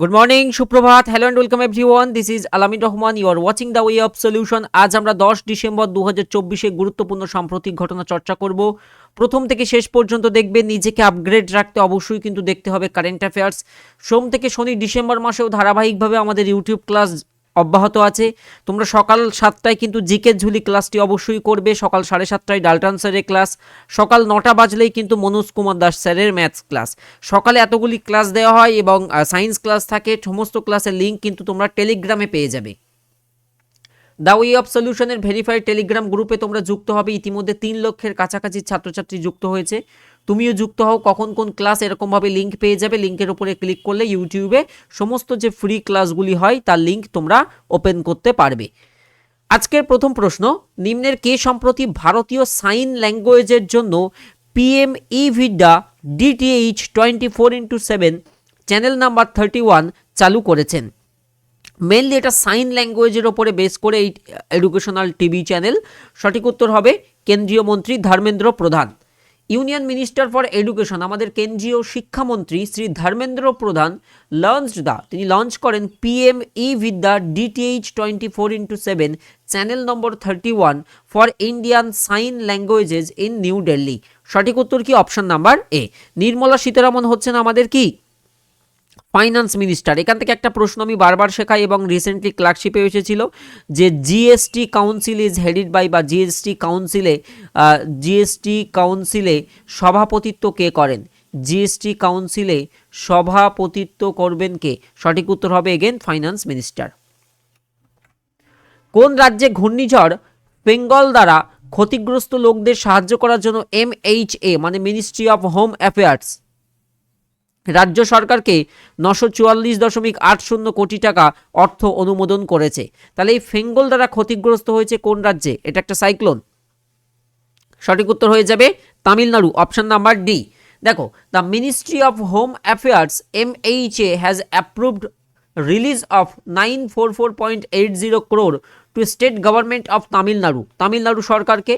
Good morning সুপ্রভাত। Hello and welcome everyone this is Alamin Rahman you are watching the way of solution আজ আমরা দশ December দু হাজার চব্বিশে গুরুত্বপূর্ণ সাম্প্রতিক ঘটনা চর্চা করব। প্রথম থেকে শেষ পর্যন্ত দেখবে নিজেকে আপগ্রেড রাখতে অবশ্যই কিন্তু দেখতে হবে কারেন্ট অ্যাফেয়ার্স সোম থেকে শনি ডিসেম্বর মাসেও ধারাবাহিকভাবে আমাদের ইউটিউব ক্লাস অব্যাহত আছে। তোমরা সকাল সাতটায় কিন্তু জিকে ঝুলি ক্লাসটি অবশ্যই করবে। সকাল সাড়ে সাতটায় ডাল্টন স্যারের ক্লাস। সকাল নটা বাজলেই কিন্তু মনোজ কুমার দাস স্যারের ম্যাথস ক্লাস। সকালে এতগুলি ক্লাস দেওয়া হয় এবং সায়েন্স ক্লাস থাকে। সমস্ত ক্লাসের লিঙ্ক কিন্তু তোমরা টেলিগ্রামে পেয়ে যাবে। দ্য ওয়ে অফ সলিউশনের ভেরিফাইড টেলিগ্রাম গ্রুপে তোমরা যুক্ত হবে। ইতিমধ্যে তিন লক্ষের কাছাকাছি ছাত্রছাত্রী যুক্ত হয়েছে। তুমিও যুক্ত হও কখন কোন ক্লাস এরকমভাবে লিঙ্ক পেয়ে যাবে। লিঙ্কের উপরে ক্লিক করলে ইউটিউবে সমস্ত যে ফ্রি ক্লাসগুলি হয়, তার লিঙ্ক তোমরা ওপেন করতে পারবে। আজকের প্রথম প্রশ্ন, নিম্নের কে সম্প্রতি ভারতীয় সাইন ল্যাঙ্গুয়েজের জন্য PM e Vidya DTH twenty four into seven channel number thirty one চালু করেছেন। মেনলি এটা সাইন ল্যাঙ্গুয়েজের ওপরে বেস করে এই এডুকেশনাল টিভি চ্যানেল সঠিক উত্তর হবে কেন্দ্রীয় মন্ত্রী ধর্মেন্দ্র প্রধান। ইউনিয়ন মিনিস্টার ফর এডুকেশন, আমাদের কেন্দ্রীয় শিক্ষামন্ত্রী শ্রী ধর্মেন্দ্র প্রধান লঞ্চ দা তিনি লঞ্চ করেন PM e Vidya DTH twenty four into seven channel number thirty one for Indian sign languages in New Delhi সঠিক উত্তর কি? Option number A Nirmala Sitharaman হচ্ছেন আমাদের কি? Finance minister. এখান থেকে একটা প্রশ্ন আমি বারবার শেখাই এবং রিসেন্টলি ক্লার্কশিপে এসেছিল যে GST council is headed by বা জিএসটি কাউন্সিলে জিএসটি কাউন্সিলে সভাপতিত্ব কে করেন? জিএসটি কাউন্সিলে সভাপতিত্ব করবেন কে? সঠিক উত্তর হবে এগেন ফাইন্যান্স মিনিস্টার কোন রাজ্যে ঘূর্ণিঝড় বেঙ্গল দ্বারা ক্ষতিগ্রস্ত লোকদের সাহায্য করার জন্য এমএইচএ মানে মিনিস্ট্রি অফ হোম অ্যাফেয়ার্স রাজ্য সরকারকে নশো চুয়াল্লিশ দশমিক আট শূন্য কোটি টাকা অর্থ অনুমোদন করেছে। তাহলে এই ফেঙ্গল দ্বারা ক্ষতিগ্রস্ত হয়েছে কোন রাজ্যে? এটা একটা সাইক্লোন। সঠিক উত্তর হয়ে যাবে তামিলনাড়ু, অপশন নাম্বার ডি। দেখো, the ministry of home affairs M H A has approved release of nine four four point eight zero crore to state government of Tamil Nadu. Tamil Nadu সরকারকে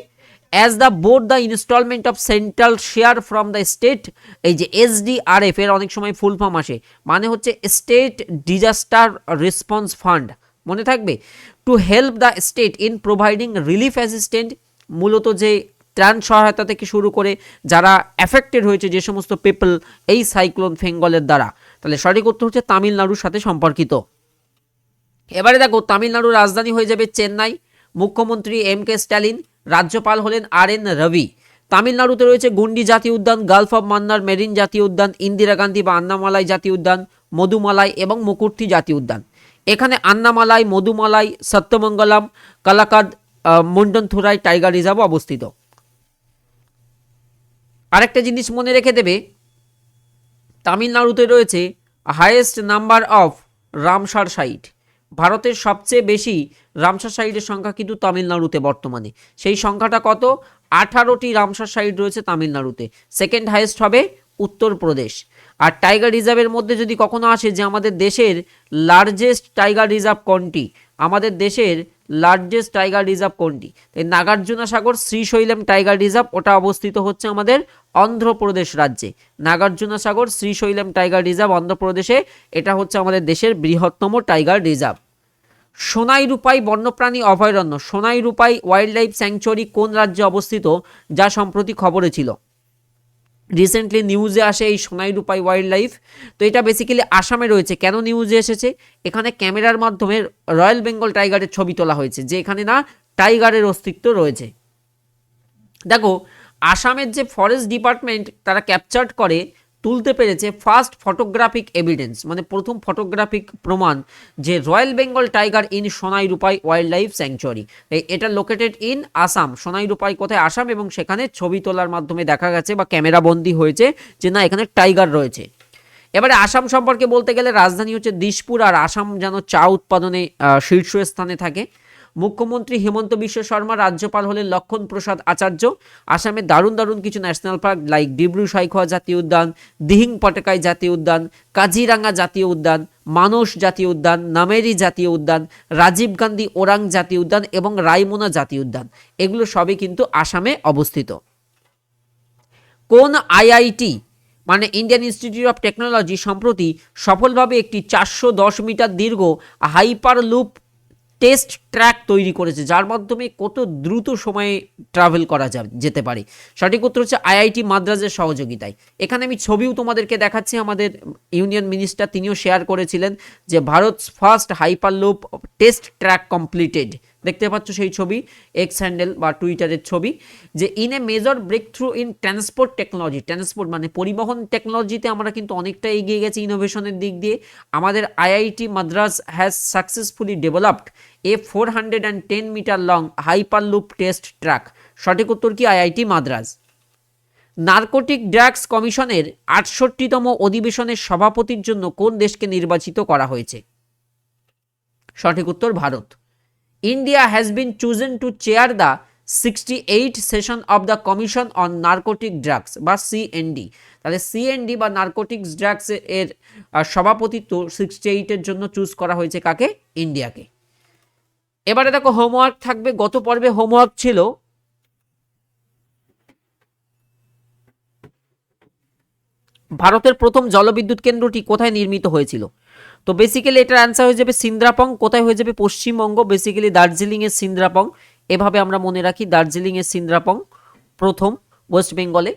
as the board the installment of central share from the state এই যে SDRF এর অনেক সময় full form আসে মানে হচ্ছে state disaster response fund মনে থাকবে? To help the state in providing relief assistant মূলত যে ত্রাণ সহায়তা থেকে শুরু করে যারা অ্যাফেক্টেড হয়েছে যে সমস্ত পিপল এই সাইক্লোন ফেঙ্গলের দ্বারা। তাহলে সঠিক উত্তর হচ্ছে তামিলনাড়ুর সাথে সম্পর্কিত। এবারে দেখো, তামিলনাড়ুর রাজধানী হয়ে যাবে চেন্নাই। মুখ্যমন্ত্রী এম কে স্ট্যালিন রাজ্যপাল হলেন আর এন রবি। তামিলনাড়ুতে রয়েছে গুন্ডি জাতীয় উদ্যান, গালফ অফ মান্নার মেরিন জাতীয় উদ্যান, ইন্দিরা গান্ধী বা আন্নামালাই জাতীয় উদ্যান, মধুমালাই এবং মুকুর্তি জাতীয় উদ্যান। এখানে আন্নামালাই, মধুমালাই, সত্যমঙ্গলম, কালাকাদ মুন্ডনথুরাই, টাইগার রিজার্ভ অবস্থিত। আরেকটা জিনিস মনে রেখে দেবে, তামিলনাড়ুতে রয়েছে highest number of Ramsar site ভারতের সবচেয়ে বেশি রামসার সাইটের সংখ্যা কিন্তু তামিলনাড়ুতে বর্তমানে। সেই সংখ্যাটা কত? আঠারোটি রামসার সাইট রয়েছে তামিলনাড়ুতে। সেকেন্ড হাইয়েস্ট হবে উত্তরপ্রদেশ আর টাইগার রিজার্ভের মধ্যে যদি কখনো আসে যে আমাদের দেশের লার্জেস্ট টাইগার রিজার্ভ কোনটি? আমাদের দেশের লার্জেস্ট টাইগার রিজার্ভ কোনটি? এই নাগার্জুনা সাগর, শ্রীশৈলম টাইগার রিজার্ভ ওটা অবস্থিত হচ্ছে আমাদের অন্ধ্রপ্রদেশ রাজ্যে। নাগার্জুনা সাগর, শ্রীশৈলম টাইগার রিজার্ভ অন্ধ্রপ্রদেশে। এটা হচ্ছে আমাদের দেশের বৃহত্তম টাইগার রিজার্ভ সোনাই রূপাই বন্যপ্রাণী অভয়ারণ্য, Sonai Rupai wildlife sanctuary কোন রাজ্যে অবস্থিত, যা সম্প্রতি খবরে ছিল? রিসেন্টলি নিউজে আসে এই সোনাই রূপাই ওয়াইল্ড লাইফ তো এটা বেসিক্যালি আসামে রয়েছে। কেন নিউজে এসেছে? এখানে ক্যামেরার মাধ্যমে রয়্যাল বেঙ্গল টাইগারের ছবি তোলা হয়েছে, যে এখানে না টাইগারের অস্তিত্ব রয়েছে। দেখো, আসামের যে ফরেস্ট ডিপার্টমেন্ট তারা ক্যাপচার্ড করে তুলতে পেরেছে ফার্স্ট ফটোগ্রাফিক এভিডেন্স মানে প্রথম ফটোগ্রাফিক প্রমাণ যে royal Bengal tiger in Sonai Rupai wildlife sanctuary এটা লোকেটেড ইন আসাম সোনাই রূপাই কোথায়? আসাম এবং সেখানে ছবি তোলার মাধ্যমে দেখা গেছে বা ক্যামেরা বন্দি হয়েছে যে না, এখানে টাইগার রয়েছে। এবারে আসাম সম্পর্কে বলতে গেলে রাজধানী হচ্ছে দিশপুর আর আসাম যেন চা উৎপাদনে শীর্ষস্থানে থাকে। মুখ্যমন্ত্রী হেমন্ত বিশ্ব শর্মা, রাজ্যপাল হলেন লক্ষণ প্রসাদ আচার্য। আসামে দারুণ দারুণ কিছু national park like Dibru Saikhowa জাতীয় উদ্যান, দিহিং পটকাই জাতীয় উদ্যান, কাজিরাঙ্গা জাতীয় উদ্যান, মানস জাতীয় উদ্যান, নামেরি জাতীয় উদ্যান, রাজীব গান্ধী ওরাং জাতীয় উদ্যান এবং রায়মোনা জাতীয় উদ্যান। এগুলো সবই কিন্তু আসামে অবস্থিত। কোন আইআইটি মানে ইন্ডিয়ান ইনস্টিটিউট অফ টেকনোলজি সম্প্রতি সফলভাবে একটি চারশো দশ মিটার দীর্ঘ হাইপার লুপ টেস্ট ট্র্যাক তৈরি করেছে, যার মাধ্যমে কত দ্রুত সময়ে ট্রাভেল করা যাবে যেতে পারে। সঠিক উত্তর হচ্ছে আইআইটি মাদ্রাজের সহযোগিতায়। এখানে আমি ছবিও তোমাদেরকে দেখাচ্ছি, আমাদের ইউনিয়ন মিনিস্টার তিনিও শেয়ার করেছিলেন যে Bharat first hyperloop test track completed দেখতে পাচ্ছ সেই ছবি এক্স হ্যান্ডেল বা টুইটারের ছবি, যে in a major breakthrough in transport technology transport মানে পরিবহন টেকনোলজিতে আমরা কিন্তু অনেকটা এগিয়ে গেছি ইনোভেশনের দিক দিয়ে। আমাদের IIT Madras has successfully developed a four hundred and ten metre long hyperloop test track সঠিক উত্তর কি? আইআইটি মাদ্রাজ। নার্কোটিক ড্রাগস কমিশনের আটষট্টিতম অধিবেশনের সভাপতির জন্য কোন দেশকে নির্বাচিত করা হয়েছে? সঠিক উত্তর Bharat. India has been chosen to chair the sixty eight session of the commission on narcotic drugs বা সিএনডি তাহলে সিএনডি বা নার্কোটিক্স ড্রাগস এর সভাপতিত্ব সিক্সটি এইটের জন্য চুজ করা হয়েছে কাকে? ইন্ডিয়াকে এবারে দেখো হোমওয়ার্ক থাকবে, গত পর্বে হোমওয়ার্ক ছিল। ভারতের প্রথম জলবিদ্যুৎ কেন্দ্রটি কোথায় নির্মিত হয়েছিল? তো বেসিক্যালি এটার অ্যান্সার হয়ে যাবে সিন্দ্রাপং, কোথায় হয়ে যাবে পশ্চিমবঙ্গ? বেসিক্যালি দার্জিলিংয়ের সিন্দ্রাপং। এভাবে আমরা মনে রাখি দার্জিলিংয়ের সিন্দ্রাপং প্রথম, ওয়েস্ট বেঙ্গলে।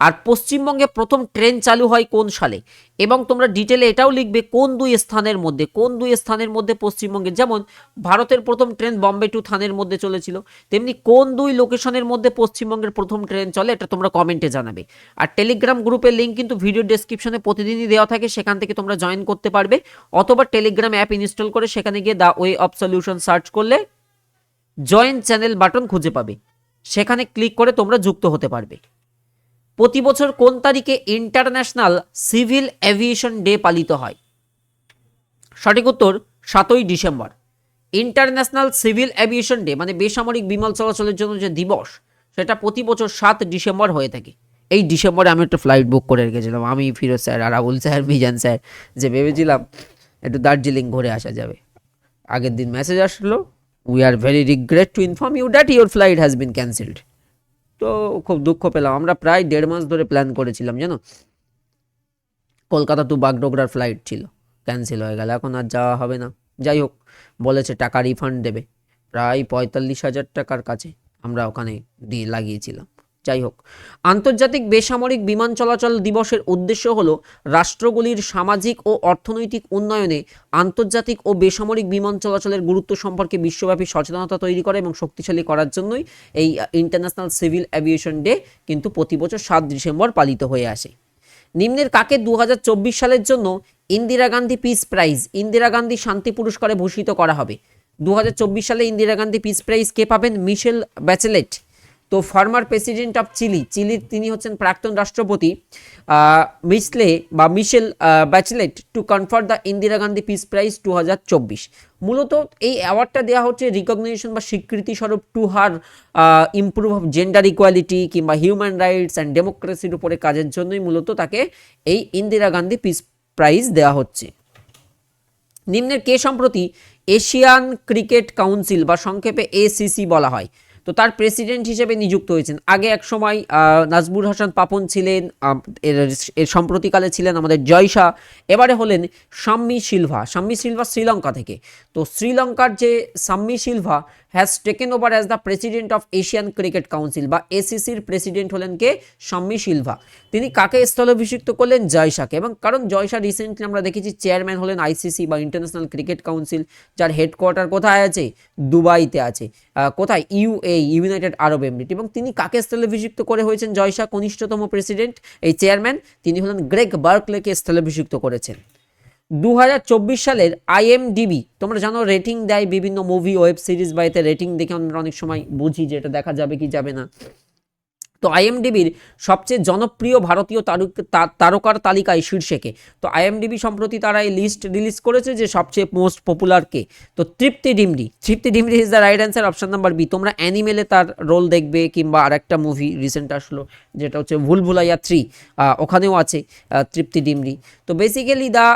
আর পশ্চিমবঙ্গে প্রথম ট্রেন চালু হয় কোন সালে? এবং তোমরা ডিটেলে এটাও লিখবে কোন দুই স্থানের মধ্যে, কোন দুই স্থানের মধ্যে পশ্চিমবঙ্গে, যেমন ভারতের প্রথম ট্রেন বম্বে টু থানের মধ্যে চলেছিল, তেমনি কোন দুই লোকেশনের মধ্যে পশ্চিমবঙ্গের প্রথম ট্রেন চলে এটা তোমরা কমেন্টে জানাবে। আর টেলিগ্রাম গ্রুপের লিঙ্ক কিন্তু ভিডিও ডেসক্রিপশনে প্রতিদিনই দেওয়া থাকে, সেখান থেকে তোমরা জয়েন করতে পারবে। অথবা টেলিগ্রাম অ্যাপ ইনস্টল করে সেখানে গিয়ে the way of solution search করলে জয়েন চ্যানেল বাটন খুঁজে পাবে। সেখানে ক্লিক করে তোমরা যুক্ত হতে পারবে। প্রতি বছর কোন তারিখে ইন্টারন্যাশনাল সিভিল অ্যাভিয়েশন ডে পালিত হয়? সঠিক উত্তর, সাতই December. International civil aviation day মানে বেসামরিক বিমান চলাচলের জন্য যে দিবস, সেটা প্রতি বছর সাত ডিসেম্বর হয়ে থাকে। এই ডিসেম্বরে আমি একটা ফ্লাইট বুক করে রেখেছিলাম। আমি ফিরোজ স্যার আর আবুল স্যার মিজান স্যার, যে ভেবেছিলাম একটু দার্জিলিং ঘুরে আসা যাবে। আগের দিন মেসেজ আসলো we are very regret to inform you that your flight has been cancelled তো খুব দুঃখ পেলাম। আমরা প্রায় দেড় মাস ধরে প্ল্যান করেছিলাম, জানো? কলকাতা টু বাগডোগরার ফ্লাইট ছিল। ক্যান্সেল হয়ে গেল, এখন আর যাওয়া হবে না। যাই হোক, বলেছে টাকা রিফান্ড দেবে। প্রায় পঁয়তাল্লিশ হাজার টাকার কাছে আমরা ওখানে দিয়ে লাগিয়েছিলাম। যাই হোক। আন্তর্জাতিক বেসামরিক বিমান চলাচল দিবসের উদ্দেশ্য হল রাষ্ট্রগুলির সামাজিক ও অর্থনৈতিক উন্নয়নে আন্তর্জাতিক ও বেসামরিক বিমান চলাচলের গুরুত্ব সম্পর্কে বিশ্বব্যাপী সচেতনতা তৈরি করা এবং শক্তিশালী করার জন্যই এই ইন্টারন্যাশনাল সিভিল অ্যাভিয়েশন ডে কিন্তু প্রতি বছর সাত ডিসেম্বর পালিত হয়ে আসে। নিম্নের কাকে দু হাজার চব্বিশ সালের জন্য ইন্দিরা গান্ধী পিস প্রাইজ, ইন্দিরা গান্ধী শান্তি পুরস্কারে ভূষিত করা হবে? দু হাজার চব্বিশ সালে ইন্দিরা গান্ধী পিস প্রাইজ কে পাবেন? মিশেল ব্যাচেলেট তো ফর্মার প্রেসিডেন্ট অফ চিলি, চিলির তিনি হচ্ছেন প্রাক্তন রাষ্ট্রপতি মিসলে বা Michelle Bachelet to confer the Indira Gandhi peace prize to মূলত এই অ্যাওয়ার্ডটা দেওয়া হচ্ছে রিকগনিশন বা স্বীকৃতি স্বরূপ to her improve of gender equality কিংবা হিউম্যান রাইটস অ্যান্ড ডেমোক্রেসির উপরে কাজের জন্যই মূলত তাকে এই ইন্দিরা গান্ধী পিস প্রাইজ দেওয়া হচ্ছে। নিম্নের কে সম্প্রতি এশিয়ান ক্রিকেট কাউন্সিল বা সংক্ষেপে এসিসি বলা হয়? তো তার প্রেসিডেন্ট হিসেবে নিযুক্ত হয়েছেন। আগে এক সময় নাজমুর হাসান পাপন ছিলেন এর এর সম্প্রতিকালে ছিলেন আমাদের জয়সা এবারে হলেন সাম্মি সিলভা। সাম্মি সিলভা শ্রীলঙ্কা থেকে। তো শ্রীলঙ্কার যে Shammi Silva has taken over as the president of Asian cricket council বা এসিসির প্রেসিডেন্ট হলেন কে? সাম্মি সিলভা তিনি কাকে স্থলাভিষিক্ত করলেন? জয়শাকে। এবং কারণ জয়শা রিসেন্টলি আমরা দেখেছি চেয়ারম্যান হলেন আইসিসি বা ইন্টারন্যাশনাল ক্রিকেট কাউন্সিল যার হেডকোয়ার্টার কোথায় আছে? দুবাইতে আছে। কোথায়? ইউএ ইউনাইটেড আরব এমিরেট এবং তিনি কাকে স্থলাভিষিক্ত করে হয়েছেন? জয়শা কনিষ্ঠতম প্রেসিডেন্ট এই চেয়ারম্যান তিনি হলেন গ্রেগ বার্কলেকে স্থলাভিষিক্ত করেছেন। দু হাজার চব্বিশ সালের আইএমডিবি, তোমরা জানো রেটিং দেয় বিভিন্ন মুভি, ওয়েব সিরিজ বা এতে রেটিং দেখে আমরা অনেক সময় বুঝি যে এটা দেখা যাবে কি যাবে না। তো আইএমডিবির সবচেয়ে জনপ্রিয় ভারতীয় তারকার তালিকায় শীর্ষেকে। তো আইএমডিবি সম্প্রতি তারা এই লিস্ট রিলিজ করেছে যে সবচেয়ে মোস্ট পপুলার কে। তো Tripti Dimri Tripti Dimri is the right answer option number B তোমরা অ্যানিমেলে তার রোল দেখবে কিংবা আরেকটা মুভি রিসেন্ট আসলো, যেটা হচ্ছে ভুল ভুলাইয়া থ্রি ওখানেও আছে তৃপ্তি ডিমরি। তো basically the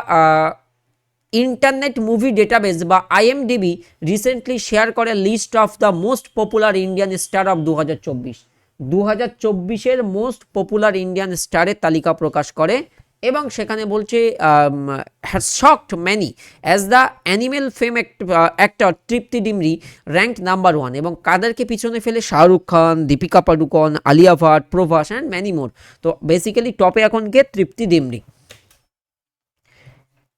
internet movie database বা আইএমডিবি রিসেন্টলি শেয়ার করে list of the most popular Indian star of দু হাজার চব্বিশ। দু হাজার চব্বিশের মোস্ট পপুলার ইন্ডিয়ান স্টারের তালিকা প্রকাশ করে এবং সেখানে বলছে shocked many as the animal fame actor Tripti Dimri rank number one এবং কাদেরকে পিছনে ফেলে Shahrukh Khan, Deepika Padukone, Alia Bhatt, Prabhas and many more তো বেসিক্যালি টপে এখন কে? তৃপ্তি ডিমরি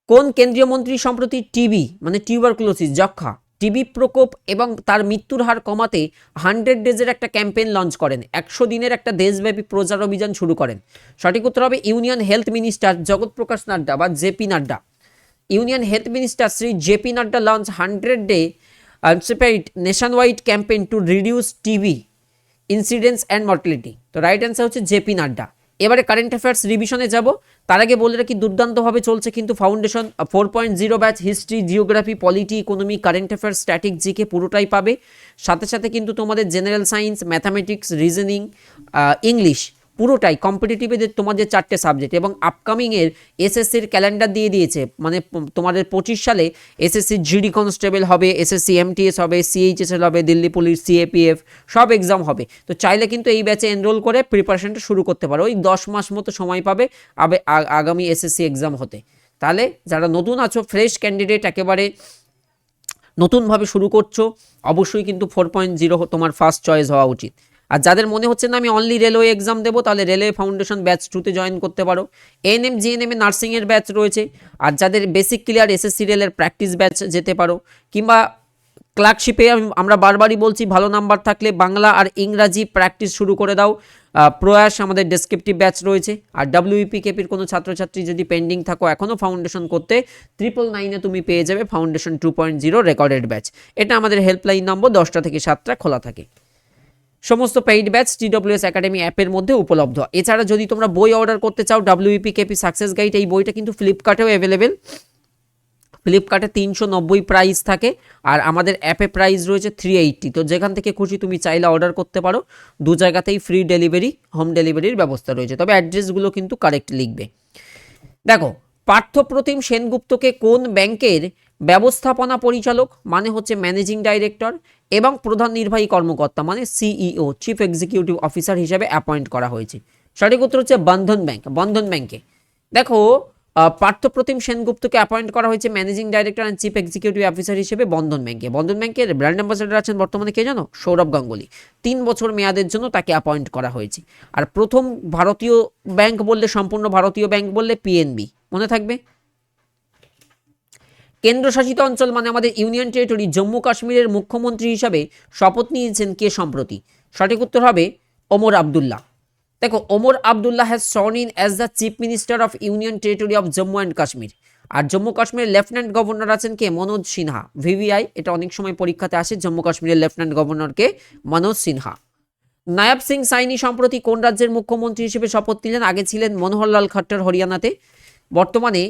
কোন কেন্দ্রীয় মন্ত্রী সম্প্রতি টিবি মানে টিউবারক্লোসিস যক্ষা টিবি প্রকোপ এবং তার মৃত্যুর হার কমাতে হান্ড্রেড ডেজের একটা ক্যাম্পেইন লঞ্চ করেন। একশো দিনের একটা দেশব্যাপী প্রচার অভিযান শুরু করেন। সঠিক উত্তর হবে ইউনিয়ন হেলথ মিনিস্টার জগৎ প্রকাশ নাড্ডা বা JP Nadda. Union health minister Shri JP Nadda launch hundred day আনসিপাইড nationwide campaign to reduce TB incidents and mortality তো রাইট অ্যান্সার হচ্ছে জেপি নাড্ডা। এবারে কারেন্ট অ্যাফেয়ার্স রিভিশনে যাব। তার আগে বলে রাখি, দুর্দান্তভাবে চলছে কিন্তু foundation four point zero batch history geography polity economy current affairs static GK পুরোটাই পাবে। সাথে সাথে কিন্তু তোমাদের general science mathematics reasoning English পুরোটাই কম্পিটিটিভে যে তোমার যে চারটে সাবজেক্ট এবং আপকামিংয়ের এসএসসির ক্যালেন্ডার দিয়ে দিয়েছে মানে তোমাদের পঁচিশ সালে এসএসসি জিডি কনস্টেবল হবে এসএসসি এমটিএস হবে সিএইচএসএল হবে, দিল্লি পুলিশ সিএপিএফ সব এক্সাম হবে। তো চাইলে কিন্তু এই ব্যাচে এনরোল করে প্রিপারেশনটা শুরু করতে পারো। ওই দশ মাস মতো সময় পাবে আবে আগামী এসএসসি এক্সাম হতে। তাহলে যারা নতুন আছো ফ্রেশ ক্যান্ডিডেট একেবারে নতুনভাবে শুরু করছ, অবশ্যই কিন্তু ফোর পয়েন্ট জিরো তোমার ফার্স্ট চয়েস হওয়া উচিত। আর যাদের মনে হচ্ছে না, আমি অনলি রেলওয়ে এক্সাম দেবো, তাহলে রেলওয়ে ফাউন্ডেশন ব্যাচ টুতে জয়েন করতে পারো। এএনএম জিএনএম এ নার্সিংয়ের ব্যাচ রয়েছে। আর যাদের বেসিক ক্লিয়ার এসএসসি রেলের প্র্যাকটিস ব্যাচ যেতে পারো। কিংবা ক্লার্কশিপে আমরা বারবারই বলছি, ভালো নাম্বার থাকলে বাংলা আর ইংরাজি প্র্যাকটিস শুরু করে দাও। প্রয়াস, আমাদের ডেসক্রিপটিভ ব্যাচ রয়েছে। আর ডাব্লিউপি কেপির কোনো ছাত্রছাত্রী যদি পেন্ডিং থাকো এখনও ফাউন্ডেশন করতে ট্রিপল নাইনে তুমি পেয়ে যাবে foundation two point zero recorded batch এটা আমাদের হেল্পলাইন নম্বর দশটা থেকে সাতটা খোলা থাকে। সমস্ত পেইড ব্যাচ টিডব্লিউএস একাডেমি অ্যাপের মধ্যে উপলব্ধ। এছাড়া যদি তোমরা বই অর্ডার করতে চাও ডাব্লিউপি কেপি সাকসেস গাইড এই বইটা কিন্তু ফ্লিপকার্টেও অ্যাভেলেবেল ফ্লিপকার্টে তিনশো নব্বই প্রাইস থাকে আর আমাদের অ্যাপে প্রাইস রয়েছে থ্রি এইট্টি তো যেখান থেকে খুশি তুমি চাইলে অর্ডার করতে পারো। দু জায়গাতেই ফ্রি ডেলিভারি হোম ডেলিভারির ব্যবস্থা রয়েছে। তবে অ্যাড্রেসগুলো কিন্তু কারেক্ট লিখবে। দেখো পার্থপ্রতিম সেনগুপ্তকে কোন ব্যাংকের ব্যবস্থাপনা পরিচালক মানে হচ্ছে ম্যানেজিং ডাইরেক্টর এবং প্রধান নির্বাহী কর্মকর্তা মানে সিইও চিফ এক্সিকিউটিভ অফিসার হিসেবে অ্যাপয়েন্ট করা হয়েছে। সঠিক উত্তর হচ্ছে বন্ধন ব্যাংক, বন্ধন ব্যাংকে দেখো পার্থপ্রতিম সেনগুপ্তকে অ্যাপয়েন্ট করা হয়েছে managing director and chief executive officer হিসেবে বন্ধন ব্যাংকে বন্ধন ব্যাংকের ব্র্যান্ড অ্যাম্বাসেডর আছেন বর্তমানে কে জানো? সৌরভ গাঙ্গুলি। তিন বছর মেয়াদের জন্য তাকে অ্যাপয়েন্ট করা হয়েছে। আর প্রথম ভারতীয় ব্যাংক বললে, সম্পূর্ণ ভারতীয় ব্যাংক বললে পিএনবি মনে থাকবে? কেন্দ্রশাসিত অঞ্চল মানে আমাদের ইউনিয়ন টেরিটরি, জম্মু কাশ্মীরের মুখ্যমন্ত্রী হিসাবে শপথ নিয়েছেন কে সম্প্রতি? সঠিক উত্তর হবে ওমর আবদুল্লাহ। দেখো, Omar Abdullah has sworn in as the chief minister of union territory of Jammu and Kashmir আর জম্মু কাশ্মীরের লেফটেন্যান্ট গভর্নর আছেন কে? মনোজ সিনহা। ভিভিআই এটা অনেক সময় পরীক্ষাতে আসে, জম্মু কাশ্মীরের লেফটেন্যান্ট গভর্নরকে মনোজ সিনহা। নায়াব সিং সাইনি সম্প্রতি কোন রাজ্যের মুখ্যমন্ত্রী হিসেবে শপথ নিলেন? আগে ছিলেন মনোহরলাল খট্টর হরিয়ানাতে। বর্তমানে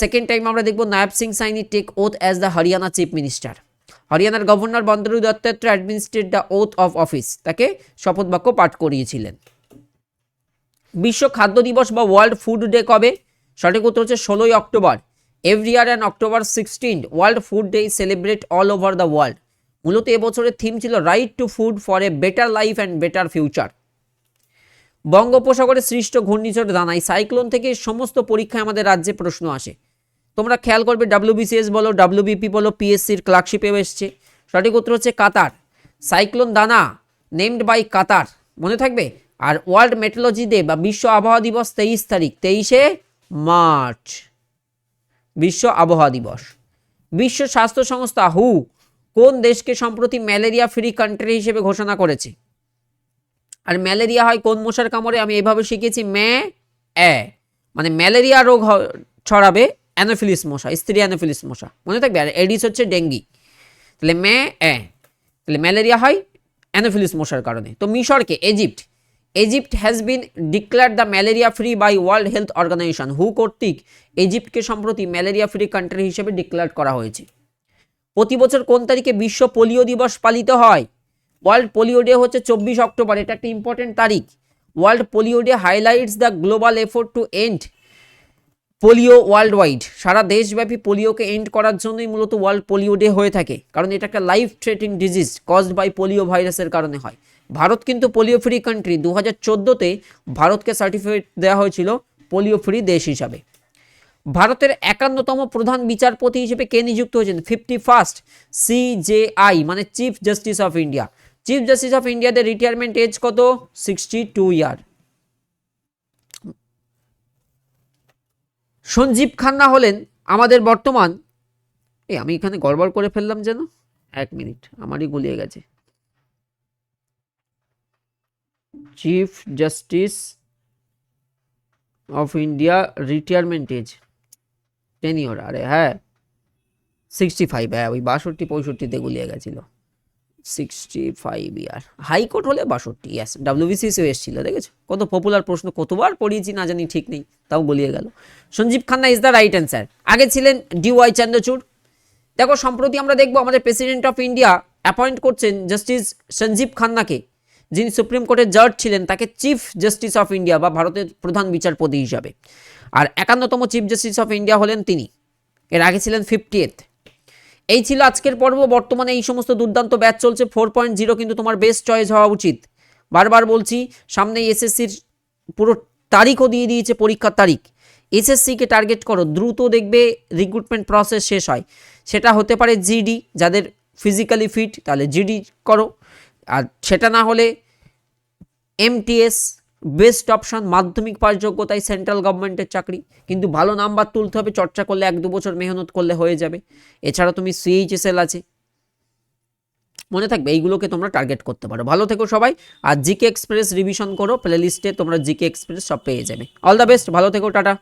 সেকেন্ড টাইম আমরা দেখব Nayab Singh Saini take oath as the Haryana chief minister হরিয়ানার governor Bandaru Dattatreya administrate the oath of office তাকে শপথ বাক্য পাঠ করিয়েছিলেন। বিশ্ব খাদ্য দিবস বা ওয়ার্ল্ড ফুড ডে কবে? সঠিক উত্তর হচ্ছে ষোলোই October. Every year and October sixteen world food day celebrate all over the world মূলত এবছরের থিম ছিল right to food for a better life and better future বঙ্গোপসাগরে সৃষ্ট ঘূর্ণিঝড় দানাই সাইক্লোন থেকে সমস্ত পরীক্ষায় আমাদের রাজ্যে প্রশ্ন আসে। তোমরা খেয়াল করবে ডাব্লিউবিসিএস বলো ডাব্লিউবিপি বলো পিএসসির ক্লার্কশিপেও এসছে। সঠিক উত্তর হচ্ছে Qatar. Cyclone Dana named by Qatar, মনে থাকবে? আর ওয়ার্ল্ড মেট্রোলজি ডে বা বিশ্ব আবহাওয়া দিবস তেইশ তারিখ, তেইশে মার্চ। বিশ্ব আবহাওয়া দিবস। বিশ্ব স্বাস্থ্য সংস্থা হু কোন দেশকে সম্প্রতি ম্যালেরিয়া ফ্রি কান্ট্রি হিসেবে ঘোষণা করেছে? আর ম্যালেরিয়া হয় কোন মশার কামড়ে? আমি এভাবে শিখেছি, ম্যা অ্যা মানে ম্যালেরিয়া রোগ ছড়াবে অ্যানোফিলিস মশা, স্ত্রী অ্যানোফিলিস মশা। মনে থাকবে? আর এডিস হচ্ছে ডেঙ্গি। তাহলে ম্যা অ্যা তাহলে ম্যালেরিয়া হয় অ্যানোফিলিস মশার কারণে। তো মিশরকে, Egypt. Egypt has been declare the malaria free by world health organization হু কর্তৃক এজিপ্টকে সম্প্রতি ম্যালেরিয়া ফ্রি কান্ট্রি হিসেবে ডিক্লেয়ার করা হয়েছে। প্রতি বছর কোন তারিখে বিশ্ব পোলিও দিবস পালিত হয়? ওয়ার্ল্ড পোলিও ডে হচ্ছে চব্বিশ অক্টোবর, এটা একটা ইম্পর্টেন্ট তারিখ। World polio day highlights the global effort to end polio worldwide সারা দেশব্যাপী পোলিওকে এন্ড করার জন্যই মূলত ওয়ার্ল্ড পোলিও ডে হয়ে থাকে, কারণ এটা একটা life threatening disease caused by polio ভাইরাসের কারণে হয়। ভারত কিন্তু পোলিও ফ্রি কান্ট্রি দু হাজার চোদ্দোতে ভারতকে সার্টিফিকেট দেওয়া হয়েছিল পোলিও ফ্রি দেশ হিসাবে। ভারতের একান্নতম প্রধান বিচারপতি হিসেবে কে নিযুক্ত হয়েছেন? ফিফটি ফার্স্ট সিজেআই মানে chief justice of India chief justice of ইন্ডিয়াদের retirement age কত? Sixty two year Sanjiv Khanna হলেন আমাদের বর্তমান, এই আমি এখানে গড়বড় করে ফেললাম যেন, এক মিনিট, আমারই গুলিয়ে গেছে। Chief justice of India retirement age tenure আরে হ্যাঁ সিক্সটি ফাইভ হ্যাঁ ওই বাষট্টি, পঁয়ষট্টিতে গুলিয়ে গেছিল। সিক্সটি ফাইভ ইয়ার হাইকোর্ট হলে বাষট্টি ইয়াস ডাব্লিউবিসিসিও এসেছিল, দেখেছ? কত পপুলার প্রশ্ন, কতবার পড়িয়েছি, না জানি, ঠিক নেই, তাও গলিয়ে গেল। Sanjiv Khanna is the right answer আগে ছিলেন ডিওয়াই চন্দ্রচূড়। দেখো, সম্প্রতি আমরা দেখব আমাদের প্রেসিডেন্ট অফ ইন্ডিয়া অ্যাপয়েন্ট করছেন জাস্টিস সঞ্জীব খান্নাকে। যিনি সুপ্রিম কোর্টের জাজ ছিলেন, তাকে চিফ জাস্টিস অফ ইন্ডিয়া বা ভারতের প্রধান বিচারপতি হিসাবে। আর একান্নতম চিফ জাস্টিস অফ ইন্ডিয়া হলেন তিনি। এর আগে ছিলেন ফিফটিয়েথ এই ছিল আজকের পর্ব। বর্তমানে এই সমস্ত দুর্দান্ত ব্যাচ চলছে ফোর পয়েন্ট জিরো কিন্তু তোমার বেস্ট চয়েস হওয়া উচিত। বারবার বলছি সামনে এসএসসির পুরো তারিখও দিয়ে দিয়েছে পরীক্ষার তারিখ। এসএসসিকে টার্গেট করো, দ্রুত দেখবে রিক্রুটমেন্ট প্রসেস শেষ হয়। সেটা হতে পারে জিডি যাদের ফিজিক্যালি ফিট তাহলে জিডি করো। আর সেটা না হলে এমটিএস বেস্ট অপশান মাধ্যমিক পাস যোগ্যতায় সেন্ট্রাল গভর্নমেন্টের চাকরি। কিন্তু ভালো নাম্বার তুলতে হবে, চর্চা করলে এক দু বছর মেহনত করলে হয়ে যাবে। এছাড়া তুমি সিএইচএসএল আছে। মনে থাকবে, এইগুলোকে তোমরা টার্গেট করতে পারো। ভালো থেকো সবাই, আর জিকে এক্সপ্রেস রিভিশন করো প্লেলিস্টে তোমরা জিকে এক্সপ্রেস সব পেয়ে যাবে। অল দ্য বেস্ট ভালো থেকো, টাটা।